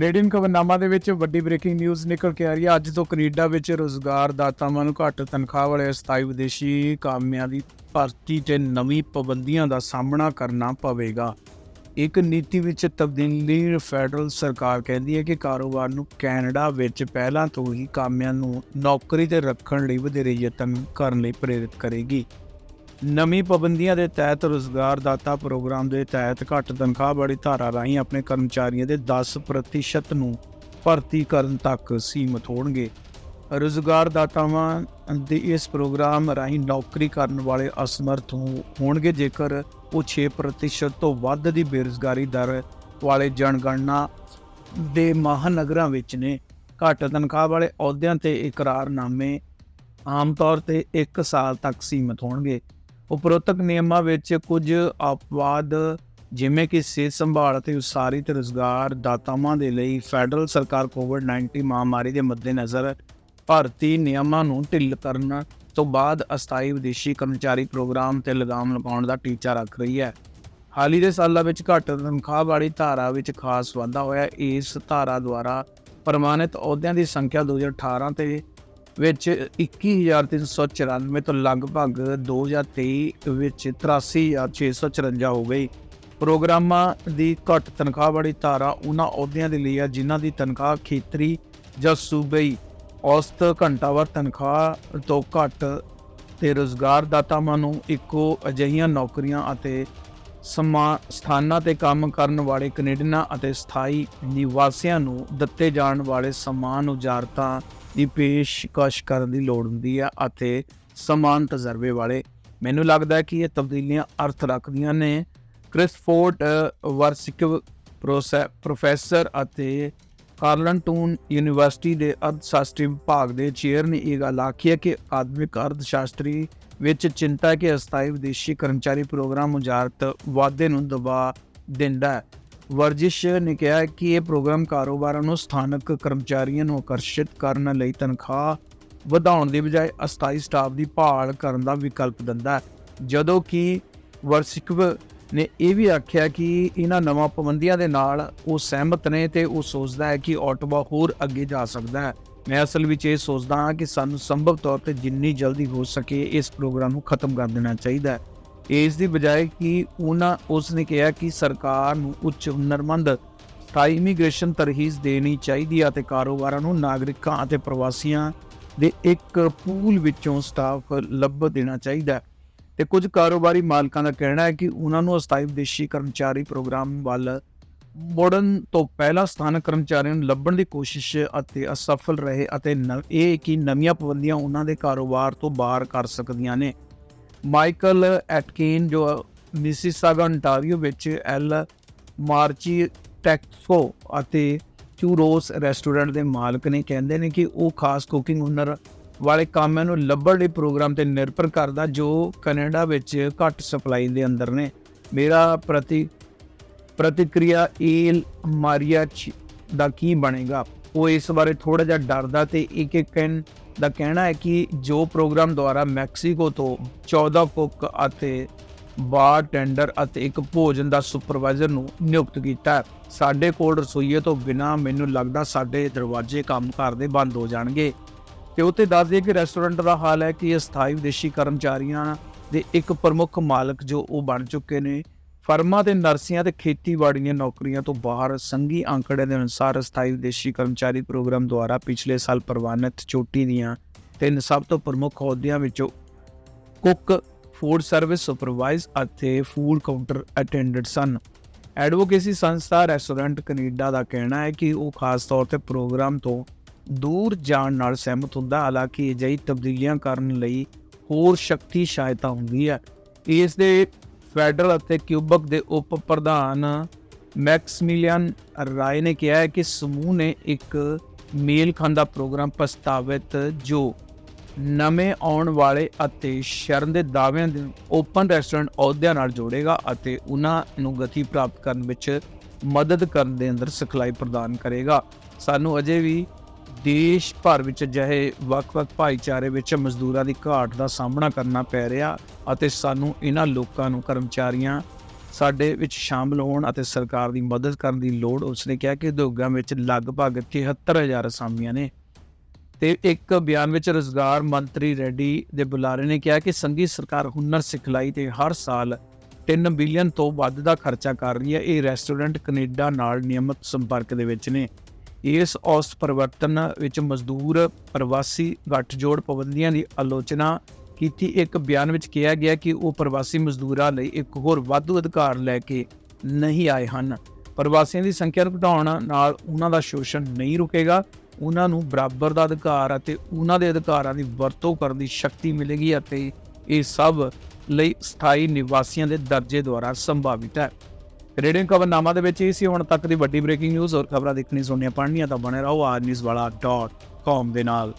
Canadian ਖਬਰਨਾਮਾ ਦੇ ਵਿੱਚ ਵੱਡੀ ਬ੍ਰੇਕਿੰਗ ਨਿਊਜ਼ ਨਿਕਲ ਕੇ ਆ ਰਹੀ ਹੈ। ਅੱਜ ਤੋਂ ਕੈਨੇਡਾ ਵਿੱਚ ਰੋਜ਼ਗਾਰਦਾਤਾਵਾਂ ਨੂੰ ਘੱਟ, ਤਨਖਾਹ ਵਾਲੇ ਅਸਥਾਈ ਵਿਦੇਸ਼ੀ ਕਾਮਿਆਂ ਦੀ ਭਰਤੀ ਤੇ ਨਵੀਂ ਪਾਬੰਦੀਆਂ ਦਾ ਸਾਹਮਣਾ ਕਰਨਾ ਪਵੇਗਾ। ਇੱਕ ਨੀਤੀ ਵਿੱਚ ਤਬਦੀਲੀ ਫੈਡਰਲ ਸਰਕਾਰ ਕਹਿੰਦੀ ਹੈ ਕਿ ਕਾਰੋਬਾਰ ਨੂੰ ਕੈਨੇਡਾ ਵਿੱਚ ਪਹਿਲਾਂ ਤੋਂ ਹੀ ਕਾਮਿਆਂ ਨੂੰ ਨੌਕਰੀ ਤੇ ਰੱਖਣ ਲਈ ਵਧੇਰੇ ਯਤਨ ਕਰਨ ਲਈ ਪ੍ਰੇਰਿਤ ਕਰੇਗੀ। ਨਵੀਂ ਪਾਬੰਦੀਆਂ ਦੇ ਤਹਿਤ ਰੋਜ਼ਗਾਰਦਾਤਾ ਪ੍ਰੋਗਰਾਮ ਦੇ ਤਹਿਤ ਘੱਟ ਤਨਖਾਹ ਵਾਲੀ ਧਾਰਾ ਰਾਹੀਂ ਆਪਣੇ ਕਰਮਚਾਰੀਆਂ ਦੇ 10% ਨੂੰ ਭਰਤੀ ਕਰਨ ਤੱਕ ਸੀਮਤ ਹੋਣਗੇ। ਰੋਜ਼ਗਾਰਦਾਤਾਵਾਂ ਦੇ ਇਸ ਪ੍ਰੋਗਰਾਮ ਰਾਹੀਂ ਨੌਕਰੀ ਕਰਨ ਵਾਲੇ ਅਸਮਰਥ ਹੋਣਗੇ। ਜੇਕਰ ਉਹ 6% ਤੋਂ ਵੱਧ ਦੀ ਬੇਰੁਜ਼ਗਾਰੀ ਦਰ ਵਾਲੇ ਜਨਗਣਨਾ ਦੇ ਮਹਾਨਗਰਾਂ ਵਿੱਚ ਨੇ। ਘੱਟ ਤਨਖਾਹ ਵਾਲੇ ਅਹੁਦਿਆਂ ਤੇ ਇਕਰਾਰਨਾਮੇ ਆਮ ਤੌਰ ਤੇ 1 ਸਾਲ ਤੱਕ ਸੀਮਤ ਹੋਣਗੇ। ਉਪਰੋਕਤ ਨਿਯਮਾਂ ਵਿੱਚ ਕੁਝ ਅਪਵਾਦ, ਜਿਵੇਂ ਕਿ ਸਿਹਤ ਸੰਭਾਲ ਅਤੇ ਉਸਾਰੀ ਤੇ ਰੋਜ਼ਗਾਰ ਦਾਤਾਵਾਂ ਦੇ ਲਈ ਫੈਡਰਲ ਸਰਕਾਰ ਕੋਵਿਡ-19 ਮਹਾਮਾਰੀ ਦੇ ਮੱਦੇਨਜ਼ਰ ਭਾਰਤੀ ਨਿਯਮਾਂ ਨੂੰ ਢਿੱਲ ਕਰਨ ਤੋਂ ਬਾਅਦ ਅਸਥਾਈ ਵਿਦੇਸ਼ੀ ਕਰਮਚਾਰੀ ਪ੍ਰੋਗਰਾਮ ਤੇ ਲਗਾਮ ਲਗਾਉਣ ਦਾ ਟੀਚਾ ਰੱਖ ਰਹੀ ਹੈ। ਹਾਲ ਹੀ ਦੇ ਸਾਲਾਂ ਵਿੱਚ ਘੱਟ ਤਨਖਾਹ ਵਾਲੀ ਧਾਰਾ ਵਿੱਚ ਖਾਸ ਵਾਧਾ ਹੋਇਆ। ਇਸ ਧਾਰਾ ਦੁਆਰਾ ਪ੍ਰਮਾਣਿਤ ਅਹੁਦਿਆਂ ਦੀ ਸੰਖਿਆ 2018 ਤੇ ਵਿੱਚ 21394 ਤੋਂ ਲਗਭਗ 2023 ਵਿੱਚ 83654 ਹੋ ਗਈ। ਪ੍ਰੋਗਰਾਮਾਂ ਦੀ ਘੱਟ ਤਨਖਾਹ ਵਾਲੀ ਧਾਰਾ ਉਹਨਾਂ ਅਹੁਦਿਆਂ ਦੇ ਲਈ ਹੈ ਜਿਨ੍ਹਾਂ ਦੀ ਤਨਖਾਹ ਖੇਤਰੀ ਜਾਂ ਸੂਬਈ ਔਸਤ ਘੰਟਾਵਾਰ ਤਨਖਾਹ ਤੋਂ ਘੱਟ ਤੇ ਰੋਜ਼ਗਾਰਦਾਤਾਵਾਂ ਨੂੰ ਇੱਕੋ ਅਜਿਹੀਆਂ ਨੌਕਰੀਆਂ ਅਤੇ ਸਥਾਨਾਂ ਤੇ ਕੰਮ ਕਰਨ ਵਾਲੇ ਕੈਨੇਡੀਅਨਾਂ ਅਤੇ ਸਥਾਈ ਨਿਵਾਸੀਆਂ ਨੂੰ ਦਿੱਤੇ ਜਾਣ ਵਾਲੇ ਸਮਾਨ ਉਜਾਰਤਾਂ ਦੀ ਪੇਸ਼ਕਸ਼ ਕਰਨ ਦੀ ਲੋੜ ਹੁੰਦੀ ਹੈ ਅਤੇ ਸਮਾਨ ਤਜਰਬੇ ਵਾਲੇ। ਮੈਨੂੰ ਲੱਗਦਾ ਹੈ ਕਿ ਇਹ ਤਬਦੀਲੀਆਂ ਅਰਥ ਰੱਖਦੀਆਂ ਨੇ। ਕ੍ਰਿਸਫੋਰਡ ਵਰਸਿਕਵ ਪ੍ਰੋਫੈਸਰ ਅਤੇ ਕਾਰਲਨਟਨ ਯੂਨੀਵਰਸਿਟੀ ਦੇ ਅਰਥਸ਼ਾਸਤਰੀ ਵਿਭਾਗ ਦੇ ਚੇਅਰ ਨੇ ਇਹ ਗੱਲ ਆਖੀ ਹੈ ਕਿ ਆਦਮਿਕ ਅਰਥਸ਼ਾਸਤਰੀ ਵਿੱਚ ਚਿੰਤਾ ਕਿ ਅਸਥਾਈ ਵਿਦੇਸ਼ੀ ਕਰਮਚਾਰੀ ਪ੍ਰੋਗਰਾਮ ਉਜਾਰਤ ਵਾਧੇ ਨੂੰ ਦਬਾ ਦਿੰਦਾ ਹੈ। ਵਰਜਿਸ਼ ਨੇ ਕਿਹਾ ਕਿ ਇਹ ਪ੍ਰੋਗਰਾਮ ਕਾਰੋਬਾਰਾਂ ਨੂੰ ਸਥਾਨਕ ਕਰਮਚਾਰੀਆਂ ਨੂੰ ਆਕਰਸ਼ਿਤ ਕਰਨ ਲਈ ਤਨਖਾਹ ਵਧਾਉਣ ਦੀ ਬਜਾਏ ਅਸਥਾਈ ਸਟਾਫ ਦੀ ਭਾਲ ਕਰਨ ਦਾ ਵਿਕਲਪ ਦਿੰਦਾ ਹੈ। ਜਦੋਂ ਕਿ ਵਰਸਿਕਵ ਨੇ ਇਹ ਵੀ ਆਖਿਆ ਕਿ ਇਹਨਾਂ ਨਵਾਂ ਪਾਬੰਦੀਆਂ ਦੇ ਨਾਲ ਉਹ ਸਹਿਮਤ ਨੇ ਤੇ ਉਹ ਸੋਚਦਾ ਹੈ ਕਿ ਆਟੋਬਾ ਹੋਰ ਅੱਗੇ ਜਾ ਸਕਦਾ ਹੈ। ਮੈਂ ਅਸਲ ਵਿੱਚ ਇਹ ਸੋਚਦਾ ਹਾਂ ਕਿ ਸਾਨੂੰ ਸੰਭਵ ਤੌਰ ਤੇ ਜਿੰਨੀ ਜਲਦੀ ਹੋ ਸਕੇ ਇਸ ਪ੍ਰੋਗਰਾਮ ਨੂੰ ਖਤਮ ਕਰ ਦੇਣਾ ਚਾਹੀਦਾ ਹੈ। ਇਸ ਦੀ ਬਜਾਏ ਕਿ ਉਹਨਾਂ ਉਸ ਨੇ ਕਿਹਾ ਕਿ ਸਰਕਾਰ ਨੂੰ ਉੱਚ ਹੁਨਰਮੰਦ ਸਥਾਈ ਇਮੀਗ੍ਰੇਸ਼ਨ ਤਰਹੀਜ਼ ਦੇਣੀ ਚਾਹੀਦੀ ਹੈ ਅਤੇ ਕਾਰੋਬਾਰਾਂ ਨੂੰ ਨਾਗਰਿਕਾਂ ਅਤੇ ਪ੍ਰਵਾਸੀਆਂ ਦੇ ਇੱਕ ਪੂਲ ਵਿੱਚੋਂ ਸਟਾਫ ਲੱਭ ਦੇਣਾ ਚਾਹੀਦਾ ਹੈ। ਤੇ ਕੁਝ ਕਾਰੋਬਾਰੀ ਮਾਲਕਾਂ ਦਾ ਕਹਿਣਾ ਹੈ ਕਿ ਉਹਨਾਂ ਨੂੰ ਅਸਥਾਈ ਵਿਦੇਸ਼ੀ ਕਰਮਚਾਰੀ ਪ੍ਰੋਗਰਾਮ ਵੱਲ ਮੋੜਨ ਤੋਂ ਪਹਿਲਾਂ ਸਥਾਨਕ ਕਰਮਚਾਰੀਆਂ ਨੂੰ ਲੱਭਣ ਦੀ ਕੋਸ਼ਿਸ਼ ਅਤੇ ਅਸਫਲ ਰਹੇ ਅਤੇ ਨ- ਇਹ ਕਿ ਨਵੀਆਂ ਪਾਬੰਦੀਆਂ ਉਹਨਾਂ ਦੇ ਕਾਰੋਬਾਰ ਤੋਂ ਬਾਹਰ ਕਰ ਸਕਦੀਆਂ ਨੇ। ਮਾਈਕਲ ਐਟਕਿਨ, ਜੋ ਮਿਸਿਸਾਗਾ ontario ਵਿੱਚ ਐਲ ਮਾਰਚੀ ਟੈਕਸੋ ਅਤੇ ਚੂਰੋਸ ਰੈਸਟੋਰੈਂਟ ਦੇ ਮਾਲਕ ਨੇ, ਕਹਿੰਦੇ ਨੇ ਕਿ ਉਹ ਖਾਸ ਕੁਕਿੰਗ ਹੁਨਰ ਵਾਲੇ ਕਾਮਾਂ ਨੂੰ ਲੱਭਣ ਲਈ ਪ੍ਰੋਗਰਾਮ ਤੇ ਨਿਰਭਰ ਕਰਦਾ ਜੋ ਕੈਨੇਡਾ ਵਿੱਚ ਘੱਟ ਸਪਲਾਈ ਦੇ ਅੰਦਰ ਨੇ। ਮੇਰਾ ਪ੍ਰਤੀ, ਪ੍ਰਤੀਕਿਰਿਆ ਏਲ ਮਾਰੀਆ ਦਾ ਕੀ ਬਣੇਗਾ? ਉਹ ਇਸ ਬਾਰੇ ਥੋੜਾ ਜਿਹਾ ਡਰਦਾ ਤੇ ਇੱਕ ਇੱਕ ਕਹਿਣ ਦਾ ਕਹਿਣਾ ਹੈ ਕਿ ਜੋ ਪ੍ਰੋਗਰਾਮ ਦੁਆਰਾ ਮੈਕਸੀਕੋ ਤੋਂ 14 ਕੁੱਕ ਅਤੇ ਬਾਰ ਟੈਂਡਰ ਅਤੇ ਇੱਕ ਭੋਜਨ ਦਾ ਸੁਪਰਵਾਈਜ਼ਰ ਨੂੰ ਨਿਯੁਕਤ ਕੀਤਾ ਸਾਡੇ ਕੋਲ ਰਸੋਈਏ ਤੋਂ ਬਿਨਾ ਮੈਨੂੰ ਲੱਗਦਾ ਸਾਡੇ ਦਰਵਾਜ਼ੇ ਕੰਮ ਕਰਦੇ ਬੰਦ ਹੋ ਜਾਣਗੇ। ਤੇ ਉੱਥੇ ਦੱਸ ਦਈਏ ਕਿ ਰੈਸਟੋਰੈਂਟ ਦਾ ਹਾਲ ਹੈ ਕਿ ਇਹ ਸਥਾਈ ਵਿਦੇਸ਼ੀ ਕਰਮਚਾਰੀਆਂ ਦੇ ਇੱਕ ਪ੍ਰਮੁੱਖ ਮਾਲਕ ਜੋ ਉਹ ਬਣ ਚੁੱਕੇ ਨੇ। ਫਰਮਾਂ ਤੇ ਨਰਸੀਆਂ ਤੇ ਖੇਤੀਬਾੜੀ ਦੀਆਂ ਨੌਕਰੀਆਂ ਤੋਂ ਬਾਹਰ ਸੰਘੀ ਅੰਕੜੇ ਦੇ ਅਨੁਸਾਰ ਸਥਾਈ ਵਿਦੇਸ਼ੀ ਕਰਮਚਾਰੀ ਪ੍ਰੋਗਰਾਮ ਦੁਆਰਾ ਪਿਛਲੇ ਸਾਲ ਪ੍ਰਵਾਨਿਤ ਚੋਟੀ ਦੀਆਂ ਤਿੰਨ ਸਭ ਤੋਂ ਪ੍ਰਮੁੱਖ ਅਹੁਦਿਆਂ ਵਿੱਚੋਂ ਕੁੱਕ, ਫੂਡ ਸਰਵਿਸ ਸੁਪਰਵਾਈਜ਼ ਅਤੇ ਫੂਡ ਕਾਊਂਟਰ ਅਟੈਂਡੈਂਟ ਸਨ। ਐਡਵੋਕੇਸੀ ਸੰਸਥਾ ਰੈਸਟੋਰੈਂਟ ਕੈਨੇਡਾ ਦਾ ਕਹਿਣਾ ਹੈ ਕਿ ਉਹ ਖਾਸ ਤੌਰ ਤੇ ਪ੍ਰੋਗਰਾਮ ਤੋਂ ਦੂਰ ਜਾਣ ਨਾਲ ਸਹਿਮਤ ਹੁੰਦਾ, ਹਾਲਾਂਕਿ ਅਜਿਹੀ ਤਬਦੀਲੀਆਂ ਕਰਨ ਲਈ ਹੋਰ ਸ਼ਕਤੀ ਸਹਾਇਤਾ ਹੁੰਦੀ ਹੈ। ਇਸ ਦੇ ਫੈਡਰਲ ਅਤੇ ਕਿਊਬਕ ਦੇ ਉਪ ਪ੍ਰਧਾਨ ਮੈਕਸਮੀਲੀਅਨ ਰਾਏ ਨੇ ਕਿਹਾ ਹੈ ਕਿ ਸਮੂਹ ਨੇ ਇੱਕ ਮੇਲ ਖਾਂਦਾ ਪ੍ਰੋਗਰਾਮ ਪ੍ਰਸਤਾਵਿਤ ਜੋ ਨਵੇਂ ਆਉਣ ਵਾਲੇ ਅਤੇ ਸ਼ਰਨ ਦੇ ਦਾਅਵਿਆਂ ਦੇ ਓਪਨ ਰੈਸਟੋਰੈਂਟ ਅਹੁਦਿਆਂ ਨਾਲ ਜੋੜੇਗਾ ਅਤੇ ਉਹਨਾਂ ਨੂੰ ਗਤੀ ਪ੍ਰਾਪਤ ਕਰਨ ਵਿੱਚ ਮਦਦ ਕਰਨ ਦੇ ਅੰਦਰ ਸਿਖਲਾਈ ਪ੍ਰਦਾਨ ਕਰੇਗਾ। ਸਾਨੂੰ ਅਜੇ ਵੀ ਦੇਸ਼ ਭਰ ਵਿੱਚ ਅਜਿਹੇ ਵੱਖ-ਵੱਖ ਭਾਈਚਾਰੇ ਵਿੱਚ ਮਜ਼ਦੂਰਾਂ ਦੀ ਘਾਟ ਦਾ ਸਾਹਮਣਾ ਕਰਨਾ ਪੈ ਰਿਹਾ ਅਤੇ ਸਾਨੂੰ ਇਹਨਾਂ ਲੋਕਾਂ ਨੂੰ, ਕਰਮਚਾਰੀਆਂ ਸਾਡੇ ਵਿੱਚ ਸ਼ਾਮਲ ਹੋਣ ਅਤੇ ਸਰਕਾਰ ਦੀ ਮਦਦ ਕਰਨ ਦੀ ਲੋੜ, ਉਸਨੇ ਕਿਹਾ ਕਿ ਉਦਯੋਗਾਂ ਵਿੱਚ ਲਗਭਗ 73000 ਅਸਾਮੀਆਂ ਨੇ। ਤੇ ਇੱਕ ਬਿਆਨ ਵਿੱਚ ਰੋਜ਼ਗਾਰ ਮੰਤਰੀ ਰੈਡੀ ਦੇ ਬੁਲਾਰੇ ਨੇ ਕਿਹਾ ਕਿ ਸੰਘੀ ਸਰਕਾਰ ਹੁਨਰ ਸਿਖਲਾਈ ਤੇ ਹਰ ਸਾਲ 3 ਬਿਲੀਅਨ ਤੋਂ ਵੱਧ ਦਾ ਖਰਚਾ ਕਰ ਰਹੀ ਹੈ। ਇਹ ਰੈਸਟੋਰੈਂਟ ਕੈਨੇਡਾ ਨਾਲ ਨਿਯਮਤ ਸੰਪਰਕ ਦੇ ਵਿੱਚ ਨੇ। ਇਸ ਔਸਤ ਪਰਿਵਰਤਨ ਵਿੱਚ ਮਜ਼ਦੂਰ, ਪ੍ਰਵਾਸੀ ਗੱਠਜੋੜ ਪਾਬੰਦੀਆਂ ਦੀ ਆਲੋਚਨਾ ਕੀਤੀ। ਇੱਕ ਬਿਆਨ ਵਿੱਚ ਕਿਹਾ ਗਿਆ ਕਿ ਉਹ ਪ੍ਰਵਾਸੀ ਮਜ਼ਦੂਰਾਂ ਲਈ ਇੱਕ ਹੋਰ ਵਾਧੂ ਅਧਿਕਾਰ ਲੈ ਕੇ ਨਹੀਂ ਆਏ ਹਨ। ਪ੍ਰਵਾਸੀਆਂ ਦੀ ਸੰਖਿਆ ਨੂੰ ਘਟਾਉਣ ਨਾਲ ਉਹਨਾਂ ਦਾ ਸ਼ੋਸ਼ਣ ਨਹੀਂ ਰੁਕੇਗਾ। ਉਹਨਾਂ ਨੂੰ ਬਰਾਬਰ ਦਾ ਅਧਿਕਾਰ ਅਤੇ ਉਹਨਾਂ ਦੇ ਅਧਿਕਾਰਾਂ ਦੀ ਵਰਤੋਂ ਕਰਨ ਦੀ ਸ਼ਕਤੀ ਮਿਲੇਗੀ ਅਤੇ ਇਹ ਸਭ ਲਈ ਸਥਾਈ ਨਿਵਾਸੀਆਂ ਦੇ ਦਰਜੇ ਦੁਆਰਾ ਸੰਭਾਵਿਤ ਹੈ। ਰੇਡੀਓ ਖਬਰਨਾਮਾ ਦੇ ਵਿੱਚ ਇਹ ਸੀ। ਹੁਣ ਤੱਕ ਦੀ ਵੱਡੀ ਬ੍ਰੇਕਿੰਗ ਨਿਊਜ਼ ਔਰ ਖਬਰਾਂ ਦੇਖਣੀ ਸੁਣਨੀਆਂ ਪੜ੍ਹਨੀਆਂ ਤਾਂ ਬਣੇ ਰਹੋ ਆਜ ਨਿਊਜ਼ ਵਾਲਾ .com ਦੇ ਨਾਲ।